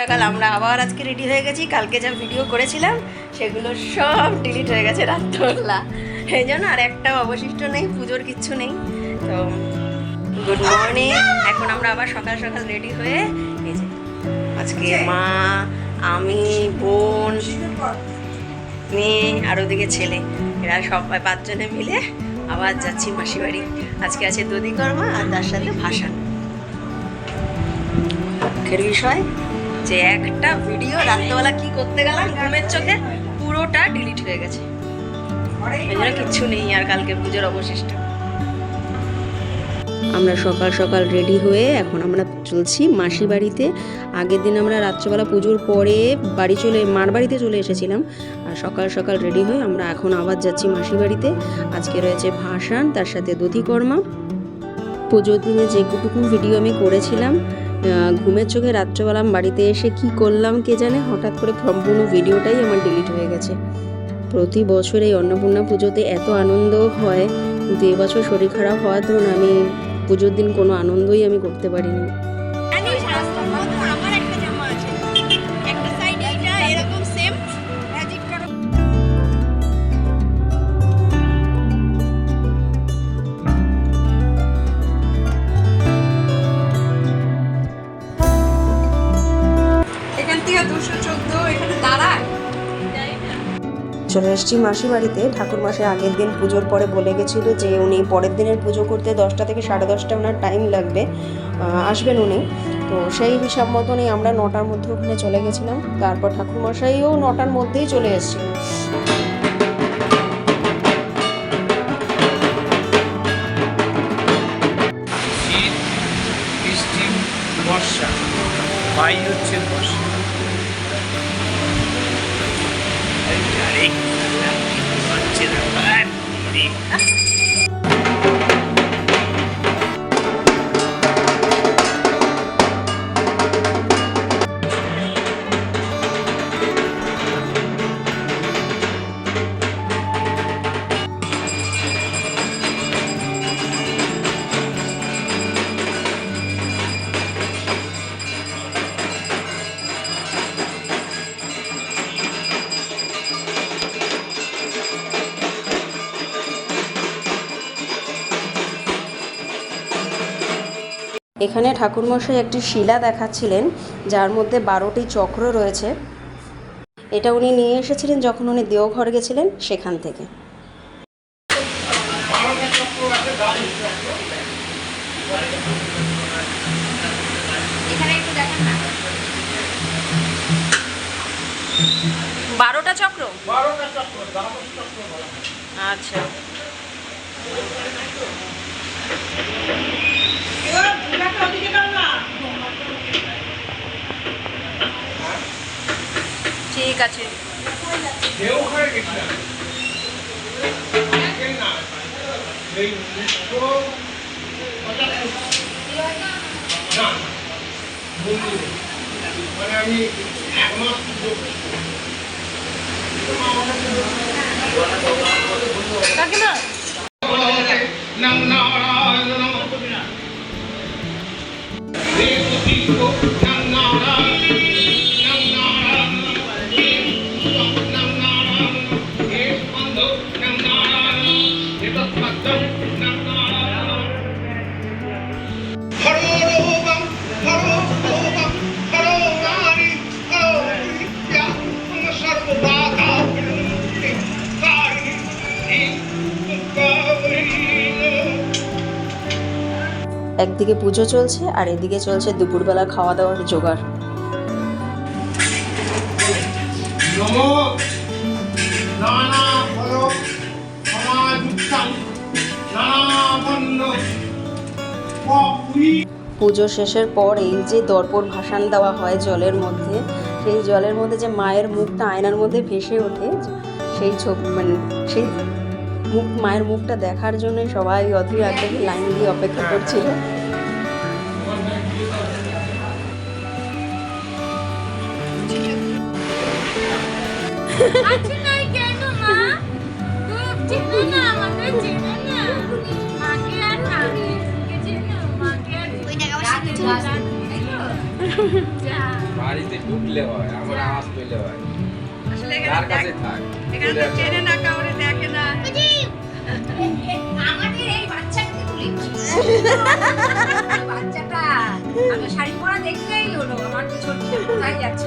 সকাল আমরা আবার আজকে রেডি হয়ে গেছি। কালকে যা ভিডিও করেছিলাম, সেগুলো সব ডিলিট হয়ে গেছে রাত্রবেলা। এই জন্য আর একটাও অবশিষ্ট নেই, পুজোর কিচ্ছু নেই। তো গুড মর্নিং এখন আমরা আবার সকাল সকাল রেডি হয়ে আজকে মা, আমি, বোন, মেয়ে আর ওদিকে ছেলে। এরা সবাই পাঁচজনে মিলে আবার যাচ্ছি মাসি বাড়ি আজকে আছে দধিকর্মা আর তার সাথে ভাসান। দুঃখের বিষয়? যে একটা ভিডিও রাত্রেবেলা কি করতে গেলাম, ঘুমের চোখে পুরোটা ডিলিট হয়ে গেছে। জন্য কিচ্ছু নেই আর কালকে পুজোর অবশিষ্ট। আমরা সকাল সকাল রেডি হয়ে এখন আমরা চলছি মাসি বাড়িতে। আগের দিন আমরা রাত্রেবেলা পুজোর পরে বাড়ি চলে, মার বাড়িতে চলে এসেছিলাম। আর সকাল সকাল রেডি হয়ে আমরা এখন আবার যাচ্ছি মাসি বাড়িতে। আজকে রয়েছে ভাসান, তার সাথে দধিকর্মা। পুজোর দিনে যে যেটুকু ভিডিও আমি করেছিলাম ঘুমের চোখে রাত্রেবেলা বাড়িতে এসে কি করলাম কে জানে, হঠাৎ করে সম্পূর্ণ ভিডিওটাই আমার ডিলিট হয়ে গেছে। প্রতি বছর এই অন্নপূর্ণা পুজোতে এত আনন্দ হয় কিন্তু এবছর শরীর খারাপ হওয়ার ধরুন আমি পুজোর দিন কোনো আনন্দই আমি করতে পারিনি। চলে এসেছি মাসি বাড়িতে। ঠাকুর মাসে আগের দিন পুজোর পরে বলে গেছিল যে উনি পরের দিনের পুজো করতে দশটা থেকে সাড়ে দশটা ওনার টাইম লাগবে। আসবেন উনি। তো সেই হিসাব মতনই আমরা নটার মধ্যে ওখানে চলে গেছিলাম। তারপর ঠাকুর মশাইও নটার মধ্যেই চলে এসেছিল। শীত বর্ষা। বাই হচ্ছে এখানে ঠাকুরমশাই একটি শিলা দেখাচ্ছিলেন যার মধ্যে বারোটি চক্র রয়েছে। এটা উনি নিয়ে এসেছিলেন যখন উনি দেওঘর গেছিলেন সেখান থেকে। এখানে একটু দেখেন না বারোটা চক্র আচ্ছা। ঠিক আছে। মানে আমি এক মাস পুজো নাম নারায়ণ। একদিকে পুজো চলছে আর এদিকে চলছে দুপুরবেলা খাওয়া দাওয়ার জোগাড় পুজো শেষের পর এই যে দর্পণ ভাসান দেওয়া হয় জলের মধ্যে সেই জলের মধ্যে যে মায়ের মুখটা আয়নার মধ্যে ভেসে ওঠে সেই ছবি মানে সেই মুখ মায়ের মুখটা দেখার জন্য সবাই অধীর আগ্রহে লাইন দিয়ে অপেক্ষা করছিল। বাড়িতে ঢুকলে হয় আমার আওয়াজ পেলে হয়। আসলে তার কাছে থাক এখানে তো চেনে না কাউরে দেখে না। আমাদের এই বাচ্চাকে তুলি বাচ্চাটা আমি শাড়ি পরা দেখলেই হলো আমার তো ছোট কোথায় যাচ্ছি?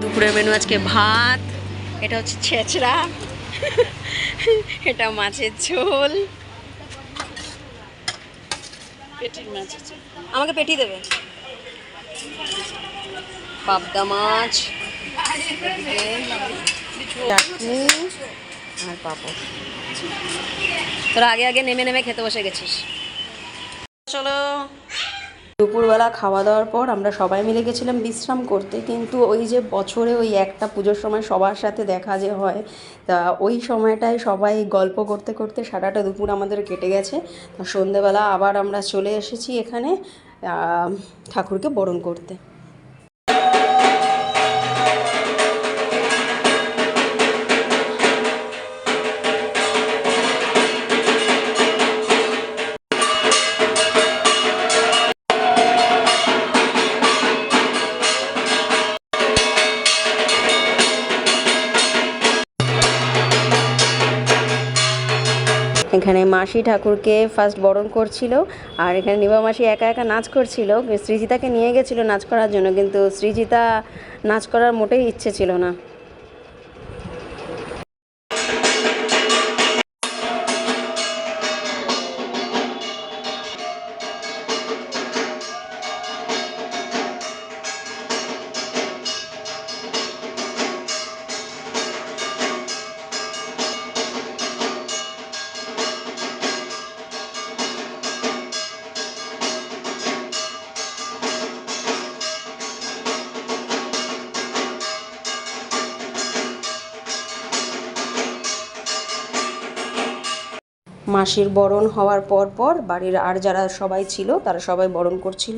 দুপুরের মেনু আজকে ভাত, এটা হচ্ছে ছেঁচড়া, এটা মাছের ঝোল। আমাকে পেটি দেবে? পাবদা মাছ, চাটনি আর পাপড়। তোরা আগে আগে নেমে নেমে খেতে বসে গেছিস। চলো। দুপুরবেলা খাওয়া দাওয়ার পর আমরা সবাই মিলে গেছিলাম বিশ্রাম করতে, কিন্তু ওই যে বছরে ওই একটা পুজোর সময় সবার সাথে দেখা যে হয়, তা ওই সময়টায় সবাই গল্প করতে করতে সারাটা দুপুর আমাদের কেটে গেছে। সন্ধেবেলা আবার আমরা চলে এসেছি এখানে ঠাকুরকে বরণ করতে। এখানে মাসি ঠাকুরকে ফার্স্ট বরণ করছিল, আর এখানে নিবা মাসি একা একা নাচ করছিল। সৃজিতাকে নিয়ে গেছিল নাচ করার জন্য, কিন্তু সৃজিতা নাচ করার মোটেই ইচ্ছে ছিল না। মাসির বরণ হওয়ার পর পর বাড়ির আর যারা সবাই ছিল তারা সবাই বরণ করছিল।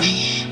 Yeah.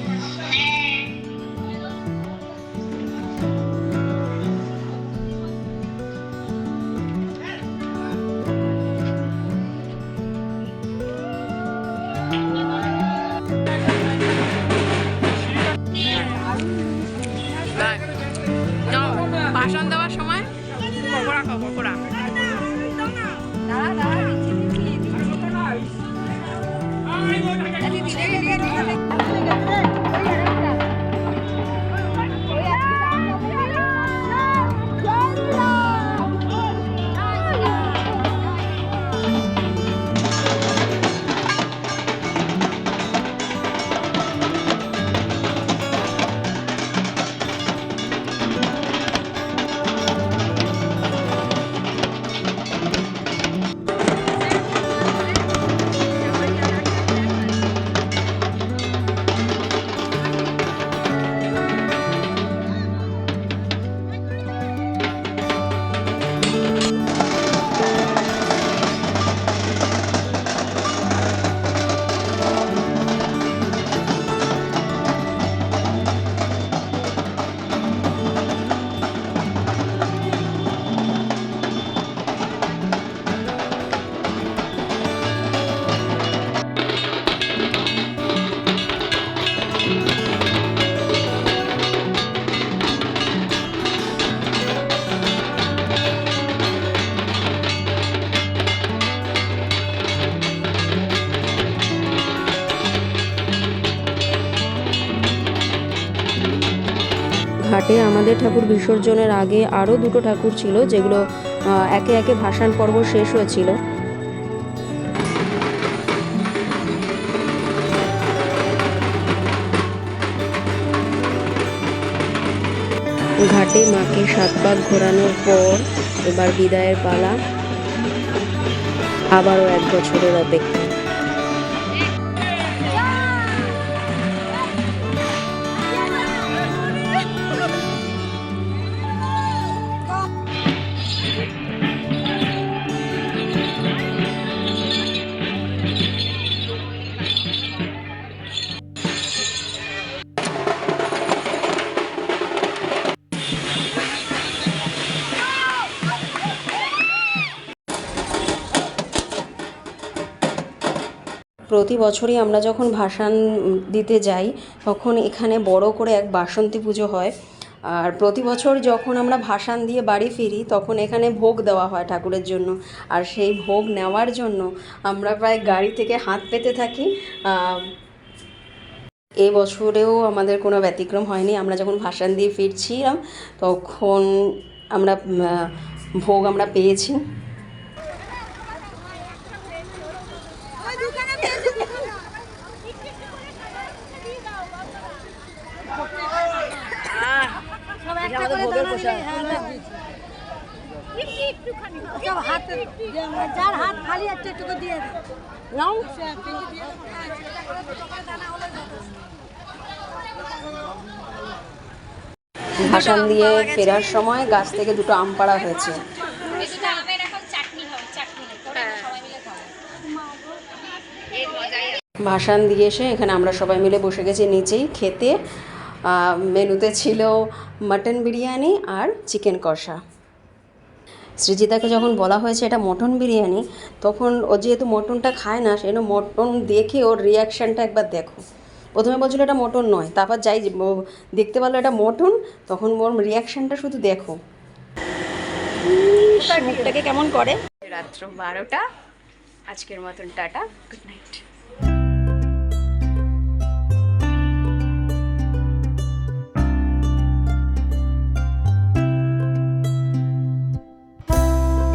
ঘাটে আমাদের ঠাকুর বিসর্জনের আগে আরও দুটো ঠাকুর ছিল যেগুলো একে একে ভাসান পর্ব শেষ হয়েছিল। ঘাটে মাকে সাত পাক ঘোরানোর পর এবার বিদায়ের পালা। আবারও এক বছরের অপেক্ষা। প্রতি বছরই আমরা যখন ভাসান দিতে যাই, তখন এখানে বড় করে এক বাসন্তী পুজো হয়। আর প্রতি বছর যখন আমরা ভাসান দিয়ে বাড়ি ফিরি, তখন এখানে ভোগ দেওয়া হয় ঠাকুরের জন্য। আর সেই ভোগ নেওয়ার জন্য আমরা প্রায় গাড়ি থেকে হাত পেতে থাকি। এ বছরেও আমাদের কোনো ব্যতিক্রম হয়নি। আমরা যখন ভাসান দিয়ে ফিরছিলাম, তখন আমরা ভোগ আমরা পেয়েছি। যার হাত খালি আছে একটু দিয়ে ভাসান দিয়ে ফেরার সময় গাছ থেকে দুটো আম পাড়া হয়েছে। ভাসান দিয়ে এসে এখানে আমরা সবাই মিলে বসে গেছি নিচেই খেতে। মেনুতে ছিল মাটন বিরিয়ানি আর চিকেন কষা। সৃজিতাকে যখন বলা হয়েছে এটা মটন বিরিয়ানি, তখন ও যেহেতু মটনটা খায় না, সেজন্য মটন দেখে ওর রিয়াকশানটা একবার দেখো। প্রথমে বলছিল এটা মটন নয়, তারপর যাই দেখতে পারল এটা মটন, তখন ওর রিয়াকশানটা শুধু দেখো। মুখটাকে কেমন করে? রাত্র বারোটা, আজকের মতন টাটা গুড নাইট